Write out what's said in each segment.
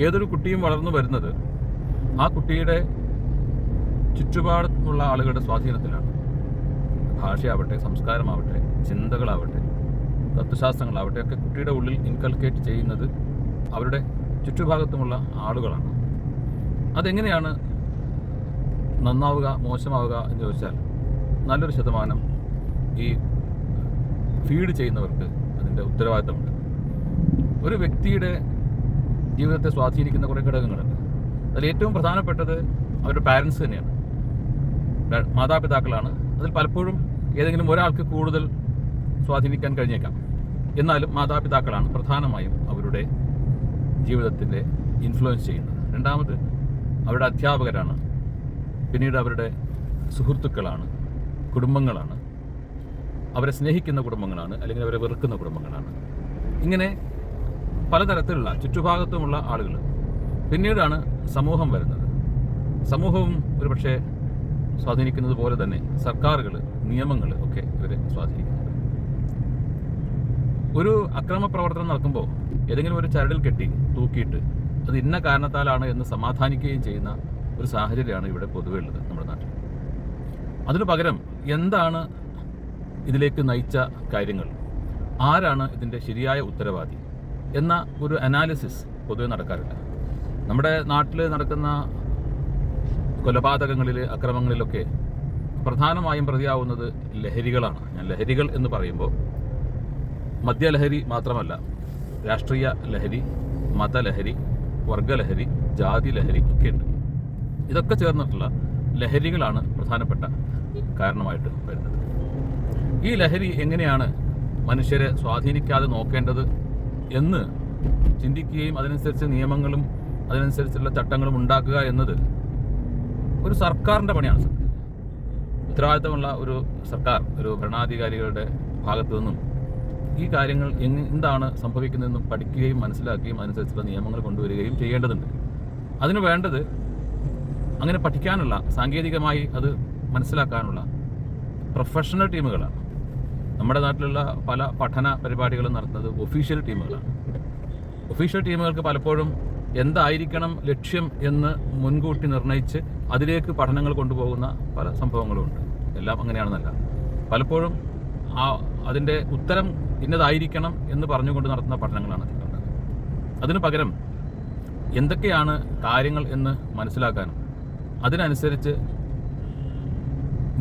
ഏതൊരു കുട്ടിയും വളർന്നു വരുന്നത് ആ കുട്ടിയുടെ ചുറ്റുപാടുമുള്ള ആളുകളുടെ സ്വാധീനത്തിലാണ്. ഭാഷയാവട്ടെ സംസ്കാരമാവട്ടെ ചിന്തകളാവട്ടെ തത്വശാസ്ത്രങ്ങളാവട്ടെ ഒക്കെ കുട്ടിയുടെ ഉള്ളിൽ ഇൻകൽക്കേറ്റ് ചെയ്യുന്നത് അവരുടെ ചുറ്റുഭാഗത്തുമുള്ള ആളുകളാണ്. അതെങ്ങനെയാണ് നന്നാവുക മോശമാവുക എന്ന് ചോദിച്ചാൽ നല്ലൊരു ശതമാനം ഈ ഫീഡ് ചെയ്യുന്നവർക്ക് അതിന്റെ ഉത്തരവാദിത്തമുണ്ട്. ഒരു വ്യക്തിയുടെ ജീവിതത്തെ സ്വാധീനിക്കുന്ന കുറേ ഘടകങ്ങളുണ്ട്. അതിൽ ഏറ്റവും പ്രധാനപ്പെട്ടത് അവരുടെ പാരൻസ് തന്നെയാണ്. മാതാപിതാക്കളാണ്. അതിൽ പലപ്പോഴും ഏതെങ്കിലും ഒരാൾക്ക് കൂടുതൽ സ്വാധീനിക്കാൻ കഴിഞ്ഞേക്കാം. എന്നാലും മാതാപിതാക്കളാണ് പ്രധാനമായും അവരുടെ ജീവിതത്തിന്റെ ഇൻഫ്ലുവൻസ് ചെയ്യുന്നത്. രണ്ടാമത് അവരുടെ അധ്യാപകരാണ്. പിന്നീട് അവരുടെ സുഹൃത്തുക്കളാണ്. കുടുംബങ്ങളാണ്. അവരെ സ്നേഹിക്കുന്ന കുടുംബങ്ങളാണ്. അല്ലെങ്കിൽ അവരെ വെറുക്കുന്ന കുടുംബങ്ങളാണ്. ഇങ്ങനെ പലതരത്തിലുള്ള ചുറ്റുഭാഗത്തുമുള്ള ആളുകൾ പിന്നീടാണ് സമൂഹം വരുന്നത്. സമൂഹവും ഒരുപക്ഷെ സ്വാധീനിക്കുന്നത് പോലെ തന്നെ സർക്കാരുകൾ നിയമങ്ങൾ ഒക്കെ ഇവരെ സ്വാധീനിക്കുന്നുണ്ട്. ഒരു അക്രമ പ്രവർത്തനം നടക്കുമ്പോൾ ഏതെങ്കിലും ഒരു ചരടിൽ കെട്ടി തൂക്കിയിട്ട് അത് ഇന്ന കാരണത്താലാണ് എന്ന് സമാധാനിക്കുകയും ചെയ്യുന്ന ഒരു സാഹചര്യമാണ് ഇവിടെ പൊതുവെ ഉള്ളത് നമ്മുടെ നാട്ടിൽ. അതിനു പകരം എന്താണ് ഇതിലേക്ക് നയിച്ച കാര്യങ്ങൾ? ആരാണ് ഇതിന്റെ ശരിയായ ഉത്തരവാദി? എന്ന ഒരു അനാലിസിസ് പൊതുവെ നടക്കാറില്ല. നമ്മുടെ നാട്ടിൽ നടക്കുന്ന കൊലപാതകങ്ങളിൽ അക്രമങ്ങളിലൊക്കെ പ്രധാനമായും പ്രതിയാവുന്നത് ലഹരികളാണ്. ഞാൻ ലഹരികൾ എന്ന് പറയുമ്പോൾ മദ്യലഹരി മാത്രമല്ല രാഷ്ട്രീയ ലഹരി മതലഹരി വർഗലഹരി ജാതി ലഹരി ഒക്കെ ഉണ്ട്. ഇതൊക്കെ ചേർന്നിട്ടുള്ള ലഹരികളാണ് പ്രധാനപ്പെട്ട കാരണമായിട്ട് വരുന്നത്. ഈ ലഹരി എങ്ങനെയാണ് മനുഷ്യരെ സ്വാധീനിക്കാതെ നോക്കേണ്ടത് എന്ന് ചിന്തിക്കുകയും അതിനനുസരിച്ച് നിയമങ്ങളും അതിനനുസരിച്ചുള്ള ചട്ടങ്ങളും ഉണ്ടാക്കുക എന്നത് ഒരു സർക്കാരിന്റെ പണിയാണ്. ഉത്തരവാദിത്തമുള്ള ഒരു സർക്കാർ ഒരു ഭരണാധികാരികളുടെ ഭാഗത്തു നിന്നും ഈ കാര്യങ്ങൾ എന്താണ് സംഭവിക്കുന്നതെന്നും പഠിക്കുകയും മനസ്സിലാക്കുകയും അതിനനുസരിച്ചുള്ള നിയമങ്ങൾ കൊണ്ടുവരികയും ചെയ്യേണ്ടതുണ്ട് അതിന് വേണ്ടത് അങ്ങനെ പഠിക്കാനുള്ള സാങ്കേതികമായി അത് മനസ്സിലാക്കാനുള്ള പ്രൊഫഷണൽ ടീമുകളാണ് നമ്മുടെ നാട്ടിലുള്ള പല പഠന പരിപാടികളും നടത്തുന്നത് ഒഫീഷ്യൽ ടീമുകളാണ് ഒഫീഷ്യൽ ടീമുകൾക്ക് പലപ്പോഴും എന്തായിരിക്കണം ലക്ഷ്യം എന്ന് മുൻകൂട്ടി നിർണയിച്ച് അതിലേക്ക് പഠനങ്ങൾ കൊണ്ടുപോകുന്ന പല സംഭവങ്ങളും ഉണ്ട്. എല്ലാം അങ്ങനെയാണെന്നല്ല. പലപ്പോഴും ആ അതിന്റെ ഉത്തരം ഇന്നതായിരിക്കണം എന്ന് പറഞ്ഞുകൊണ്ട് നടത്തുന്ന പഠനങ്ങളാണ് അതിലുള്ളത്. അതിനു പകരം എന്തൊക്കെയാണ് കാര്യങ്ങൾ എന്ന് മനസ്സിലാക്കാനും അതിനനുസരിച്ച്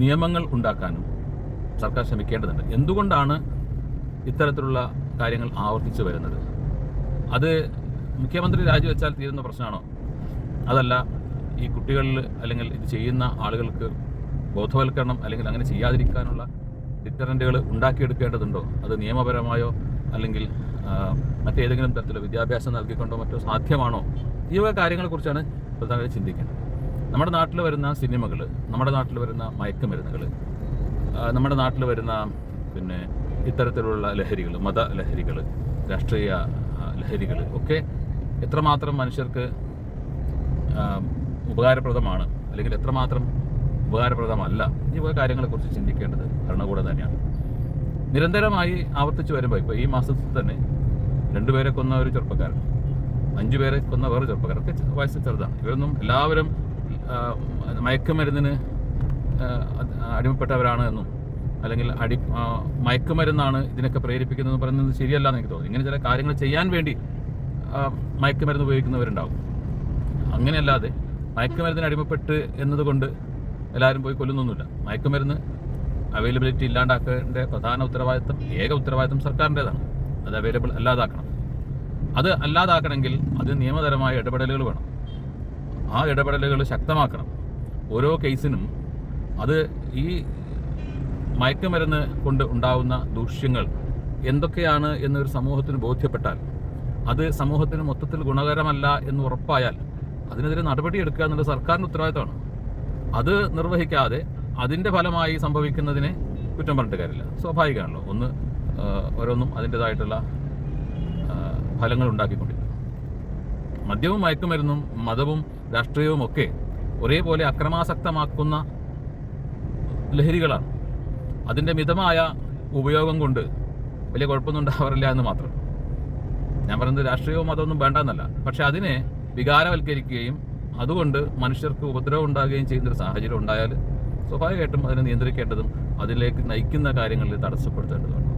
നിയമങ്ങൾ ഉണ്ടാക്കാനും സർക്കാർ ശ്രമിക്കേണ്ടതുണ്ട്. എന്തുകൊണ്ടാണ് ഇത്തരത്തിലുള്ള കാര്യങ്ങൾ ആവർത്തിച്ചു വരുന്നത്? അത് മുഖ്യമന്ത്രി രാജിവെച്ചാൽ തീരുന്ന പ്രശ്നമാണോ? അതല്ല ഈ കുട്ടികളിൽ അല്ലെങ്കിൽ ഇത് ചെയ്യുന്ന ആളുകൾക്ക് ബോധവൽക്കരണം അല്ലെങ്കിൽ അങ്ങനെ ചെയ്യാതിരിക്കാനുള്ള ഡിറ്ററന്റുകൾ ഉണ്ടാക്കിയെടുക്കേണ്ടതുണ്ടോ? അത് നിയമപരമായോ അല്ലെങ്കിൽ മറ്റേതെങ്കിലും തരത്തിലുള്ള വിദ്യാഭ്യാസം നൽകിക്കൊണ്ടോ മറ്റോ സാധ്യമാണോ? ഈ വക കാര്യങ്ങളെക്കുറിച്ചാണ് പ്രധാനമായും ചിന്തിക്കേണ്ടത്. നമ്മുടെ നാട്ടിൽ വരുന്ന സിനിമകൾ നമ്മുടെ നാട്ടിൽ വരുന്ന മയക്കുമരുന്നുകൾ നമ്മുടെ നാട്ടിൽ വരുന്ന പിന്നെ ഇത്തരത്തിലുള്ള ലഹരികൾ മത ലഹരികൾ രാഷ്ട്രീയ ലഹരികൾ ഒക്കെ എത്രമാത്രം മനുഷ്യർക്ക് ഉപകാരപ്രദമാണ് അല്ലെങ്കിൽ എത്രമാത്രം ഉപകാരപ്രദമല്ല ഈ വക കാര്യങ്ങളെക്കുറിച്ച് ചിന്തിക്കേണ്ടത് ഭരണകൂടം തന്നെയാണ്. നിരന്തരമായി ആവർത്തിച്ചു വരുമ്പോൾ ഇപ്പോൾ ഈ മാസത്തിൽ തന്നെ രണ്ടുപേരെ കൊന്ന ഒരു ചെറുപ്പക്കാരൻ അഞ്ചു പേരെ കൊന്ന വേറെ ചെറുപ്പക്കാരൊക്കെ വയസ്സ് ചെറുതാണ്. ഇവരൊന്നും എല്ലാവരും മയക്കുമരുന്നിന് അടിമപ്പെട്ടവരാണ് എന്നും അല്ലെങ്കിൽ അടി മയക്കുമരുന്നാണ് ഇതിനൊക്കെ പ്രേരിപ്പിക്കുന്നതെന്ന് പറയുന്നത് ശരിയല്ല എന്ന് എനിക്ക് തോന്നുന്നു. ഇങ്ങനെ ചില കാര്യങ്ങൾ ചെയ്യാൻ വേണ്ടി മയക്കുമരുന്ന് ഉപയോഗിക്കുന്നവരുണ്ടാവും. അങ്ങനെയല്ലാതെ മയക്കുമരുന്നിന് അടിമപ്പെട്ട് എന്നതുകൊണ്ട് എല്ലാവരും പോയി കൊല്ലുന്നൊന്നുമില്ല. മയക്കുമരുന്ന് അവൈലബിലിറ്റി ഇല്ലാണ്ടാക്കേണ്ട പ്രധാന ഉത്തരവാദിത്തം ഏക ഉത്തരവാദിത്തം സർക്കാരിന്റെതാണ്. അത് അവൈലബിൾ അല്ലാതാക്കണം. അത് അല്ലാതാക്കണമെങ്കിൽ അത് നിയമപരമായ ഇടപെടലുകൾ വേണം. ആ ഇടപെടലുകൾ ശക്തമാക്കണം. ഓരോ കേസിനും അത് ഈ മയക്കുമരുന്ന് കൊണ്ട് ഉണ്ടാകുന്ന ദൂഷ്യങ്ങൾ എന്തൊക്കെയാണ് എന്നൊരു സമൂഹത്തിന് ബോധ്യപ്പെട്ടാൽ അത് സമൂഹത്തിന് മൊത്തത്തിൽ ഗുണകരമല്ല എന്ന് ഉറപ്പായാൽ അതിനെതിരെ നടപടിയെടുക്കുക എന്നുള്ള സർക്കാരിന്റെ ഉത്തരവാദിത്തമാണ്. അത് നിർവഹിക്കാതെ അതിന്റെ ഫലമായി സംഭവിക്കുന്നതിനെ കുറ്റം പറഞ്ഞിട്ട് കാര്യമില്ല. സ്വാഭാവികമാണല്ലോ. ഒന്ന് ഓരോന്നും അതിന്റെതായിട്ടുള്ള ഫലങ്ങൾ ഉണ്ടാക്കിക്കൊണ്ടിരിക്കും മദ്യവും മയക്കുമരുന്നും മതവും രാഷ്ട്രീയവും ഒക്കെ ഒരേപോലെ അക്രമാസക്തമാക്കുന്ന ലഹരികളാണ്. അതിന്റെ മിതമായ ഉപയോഗം കൊണ്ട് വലിയ കുഴപ്പമൊന്നും ഉണ്ടാവാറില്ല എന്ന് മാത്രം. ഞാൻ പറയുന്നത് രാഷ്ട്രീയവും മതമൊന്നും വേണ്ടെന്നല്ല. പക്ഷെ അതിനെ വികാരവൽക്കരിക്കുകയും അതുകൊണ്ട് മനുഷ്യർക്ക് ഉപദ്രവം ഉണ്ടാകുകയും ചെയ്യുന്നൊരു സാഹചര്യം ഉണ്ടായാൽ സ്വാഭാവികമായിട്ടും അതിനെ നിയന്ത്രിക്കേണ്ടതും അതിലേക്ക് നയിക്കുന്ന കാര്യങ്ങളിൽ തടസ്സപ്പെടുത്തേണ്ടതുമാണ്.